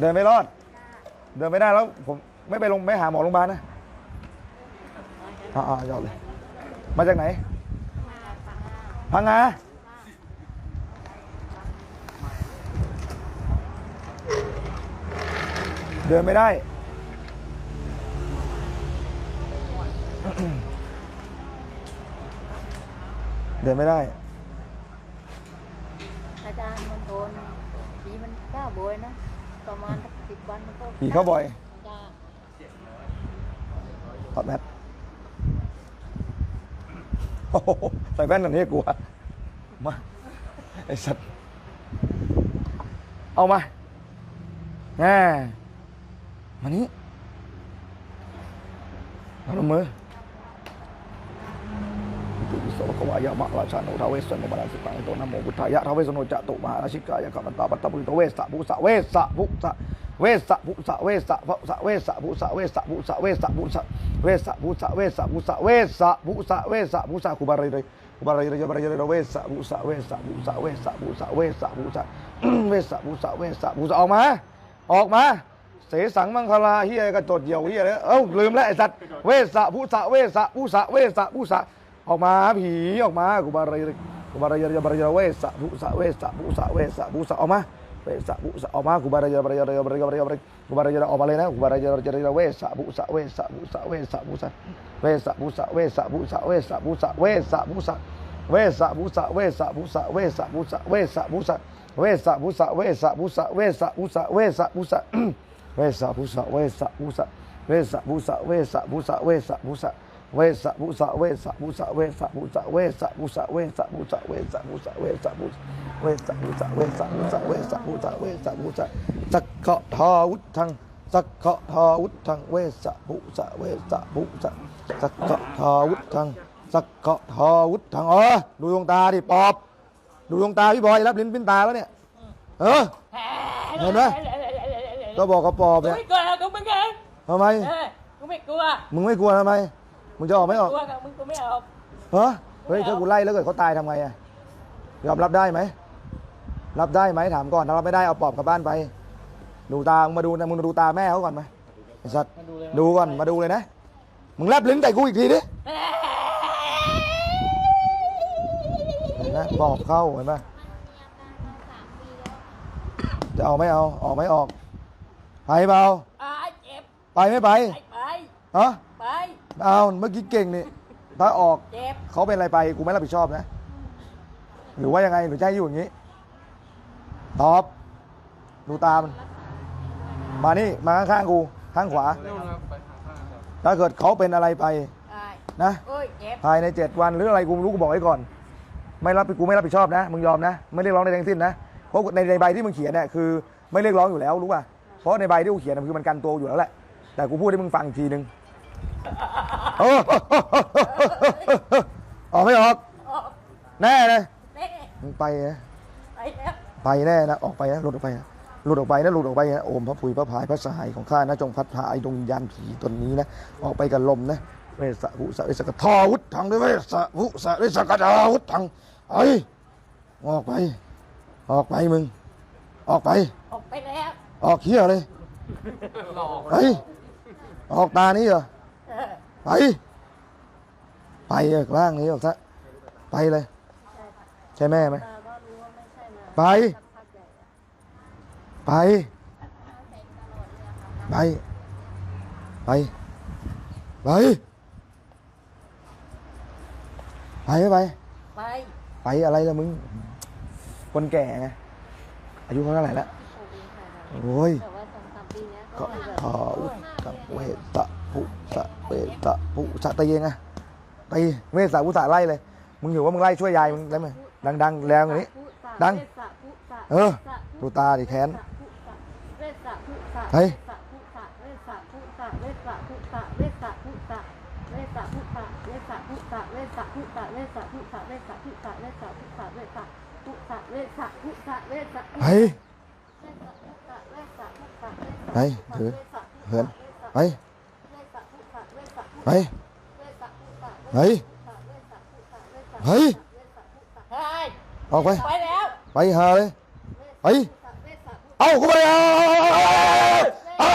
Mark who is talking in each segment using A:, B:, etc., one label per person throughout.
A: เดินไม่รอด เดินไม่ได้แล้วผมไม่ไปลงไม่หาหมอโรงพยาบาลนะอ่าอ่ายอดเลย มาจากไหนพังงาเดินไม่ได้ เดินไม่ได้
B: อาจารย์มันโดนผีมันกล้าโบยนะ ประมาณสักสิบวันมันก็
A: ผีเข้าบ่อย
B: จ้า
A: ถอดแมสโอ้โหใส่แว่นหน่อยนี่กลัวมาไอ้สัตว์เอามาแง่มานี้เอาลงมือ ตุวิโสภควายามะราชาโนทาเวสสนบาลสิตังโตนะโมพุทธายะทาเวสโนจะตุมหาราชิกายะกัมมันตาปัตตะปุริโตเวสสะภุสะเวสสะภุสะเวสสะภุสะเวสสะภุสะเวสสะภุสะเวสสะภุสะเวสสะภุสะเวสสะภุสะเวสสะภุสะเวสสะภุสะเวสสะภุสะคุบารีเลยคุบารีเลยบารีเลยเวสสะภุสะเวสสะภุสะเวสสะภุสะเวสสะภุสะเวสสะภุสะเวสสะภุสะออกมาออกมาเสสังมังคลาเฮียกระโดดเหี่ยวเฮียเลยเอ้าลืมแล้วไอ้สัตว์เวสสะผู้สะเวสสะผู้สะเวสสะผู้สะ ออกมาผีออกมากูบารีกูบารีบารีเวสะผู้สะเวสะผู้สะเวสะผู้สะออกมาเวสะผู้สะออกมากูบารีบารีบารีบารีบารีบารีกูบารีออกมาเลยนะกูบารีบารีเวสะผู้สะเวสะผู้สะเวสะผู้สะเวสะผู้สะเวสะผู้สะเวสะผู้สะเวสะผู้สะเวสะผู้สะเวสะผู้สะเวสะผู้สะเวสะผู้สะเวสะผู้สะเวสะผู้สะเวสะผู้สะเวสะผู้สะเวสะภุสะเวสะภุสะเวสะภุสะเวสะภุสะเวสะภุสะ เวสะภุสะเวสะภุสะเวสะภุสะเวสะภุสะเวสะภุสะเวสะภุสะเวสะภุสะเวสะภุสะเวสะภุสะเวสะภุสะเวสะภุสะสักขะทาวุธังสักขะทาวุธังเวสะภุสะเวสะภุสะสักขะทาวุธังสักขะทาวุธังอ๋อดูดวงตาดิปอบ ดูดวงตาพี่บอยรับลิ้นปิ้นตาแล้วเนี่ยเออเห็นไหมก็บอกกับปอบเนี่ย
B: ไม่กลัวกูไม่กลัว
A: ทำไม
B: กูไม่กลัว
A: มึงไม่กลัวทำไม มึงจะออกไม่ออก
B: กลัวกับมึงกูไม่เอา
A: ฮะเฮ้ยถ้ากูไล่แล้วเกิดเขาตายทำไงอะยอมรับได้ไหมรับได้ไหมถามก่อนถ้ารับไม่ได้เอาปอบกลับบ้านไป ดูตามึงมาดูนะมึงดูตาแม่เขาก่อนไหมไอ้สัตว์ดูก่อนมาดูเลยนะมึงแลบลิ้นใส่กูอีกทีดิเห็นไหมปอบเข้าเห็นไหมจะเอาไม่เอาออกไม่ออกไปเปล่า
B: อ่าเจ็บ
A: ไปไม่ไป
B: ไปไป
A: ฮะ
B: ไป
A: เอาเมื่อกี้เก่งนี่ถ้าออก
B: เจ็บ
A: เขาเป็นอะไรไปกูไม่รับผิดชอบนะ หรือว่ายังไงหรือจะให้อยู่อย่างนี้ ตอบ ดูตามันมานี่ มาข้างๆกูข้างขวา ถ้าเกิดเขาเป็นอะไรไป
B: ไป
A: นะ
B: โอ้ยเจ็บ
A: ภายในเจ็ดวันหรืออะไรกูไม่รู้กูบอกไว้ก่อน ไม่รับกูไม่รับผิดชอบนะ มึงยอมนะ ไม่เรียกร้องในทั้งสิ้นนะเพราะในในใบที่มึงเขียนเนี่ยคือไม่เรียกร้องอยู่แล้วรู้ป่ะเพราะในใบที่กูเขียนน่ะคือมันกันตัวอยู่แล้วแหละแต่กูพูดให้มึงฟังอีกทีนึง เออออกไม่ออก
B: ออก
A: แน่เลย
B: แน่
A: มึงไปนะ
B: ไปแล้ว
A: ไปแน่นะ ออกไปนะหลุดออกไปนะหลุดออกไปนะหลุดออกไปนะโอมพระผุยพระพายพระสหายของข้านะจงพัดพาไอ้ดวงวิญญาณผีตนนี้นะ ออกไปกับลมนะเวสะภุสะเวสะกะทาวุฒทังด้วยเวสะภุสะเวสะกะทาวุฒทังไอ้ออกไป ออกไปมึง ออกไป
B: ออกไปแล้ว
A: ออกเขี้ยเลยไปออกตานี้เหรอ
B: เออ
A: ไป ไปจากร่างนี้ออกซะไปเลย ใช่แม่ไหม
B: ไป
A: ไป ไป ไป ไป ไปไป
B: ไป
A: ไปอะไรละมึง คนแก่ไง อายุเขาเท่าไหร่แล้ว
B: โอ้
A: ยก็ขออุตตะ ปุสะเวตะปุสะตะเยงอะตีเวสะปุสะไล่เลย มึงอยู่ว่ามึงไล่ช่วยยายมึงได้ไหมดังๆแรงกว่านี้ ดัง เออดูตาดิแค้น
B: เวสสะพุสะ
A: เฮ้ย
B: เวสสะพุสะเวสสะพุสะเวส
A: ไปไหนไหน
B: เฮ้ย
A: ออกไป
B: ไปแล้ว
A: ไปหาเลยไป
B: เอากูไป
A: เอาเอาเอา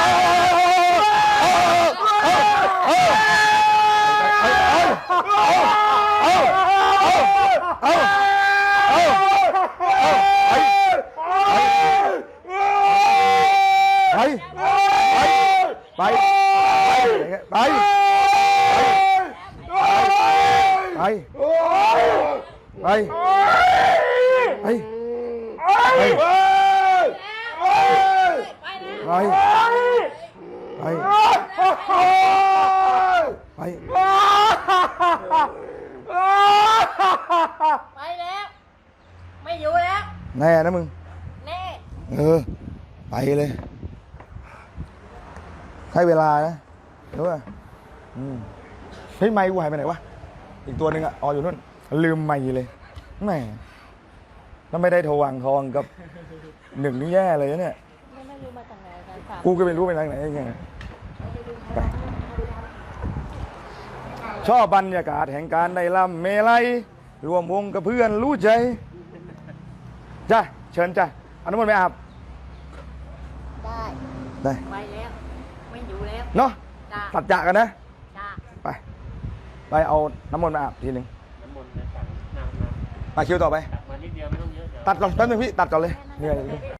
A: ไปไปไปไป ไปไป ไป ไป ไป ไป ไป
B: ไปแล้ว ไม่อยู่แล้ว
A: แน่นะมึง
B: แน่
A: เออ ไปเลย ให้เวลานะรู้ป่ะอืมเฮ้ยไม้กูหายไปไหนวะ อีกตัวหนึ่งอะอ๋ออยู่นู่น ลืมไม้เลยแหม่แล้วไม่ได้โทรวางทองกับหนึ่งนี่แย่เลยนะเนี่ย
B: ไม่ไม่รู้มาจากไหนกันสาม
A: กูก็ไม่รู้ไปทางไหนยังไงไปชอบบรรยากาศแห่งการได้ลำเมลัยรวมวงกับเพื่อนรู้ใจจ้ะเชิญจ้ะเอาน้ำมนต์ไปอาบ
B: ได้
A: ได้
B: ไปแล้ว ไม่อยู่แล้ว
A: เนาะ
B: จ้า
A: ตัดจากกันนะ
B: จ้า
A: ไป ไปเอาน้ำมนต์มาอาบทีหนึ่ง
C: น้ำมนต์นะสั่งน้ำน้
A: มาคิวต่อไปำ
C: ตักมานิดเดียวไม่ต้องเยอะเดี๋ยว
A: ตัดก่อนแป๊บนึงพี่ ตัดก่อนเลยเหนื่อย